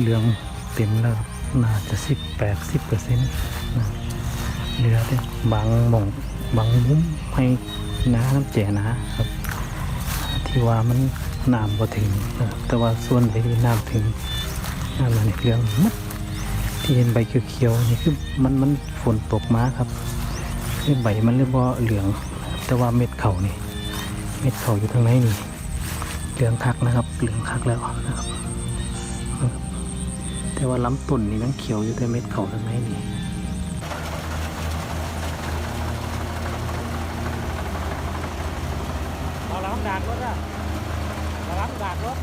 เหลืองเต็มแล้วน่าจะสิบแปดสิบเปอร์เซ็นต์เหลือแต่บางหม่องบางมุมให้น้าน้ำแจนะครับ ที่ว่ามันน้ำพอถึง แต่ว่าส่วนที่น้ำถึงน้ำมันเหลืองมัดที่เห็นใบเขียวๆนี่คือมันมันฝนตกมาครับคือใบมันเรียกว่าเหลือง แต่ว่าเม็ดเขานี่ เม็ดเขาอยู่ทางไหนนี่เหลืองคักนะครับ เหลืองคักแล้วนะครับ แต่ว่าลำต้นนี่มันเขียวอยู่แต่เม็ดเขาทั้งไหนนี่เอาล้างดากรถอะเอาล้างดากรถ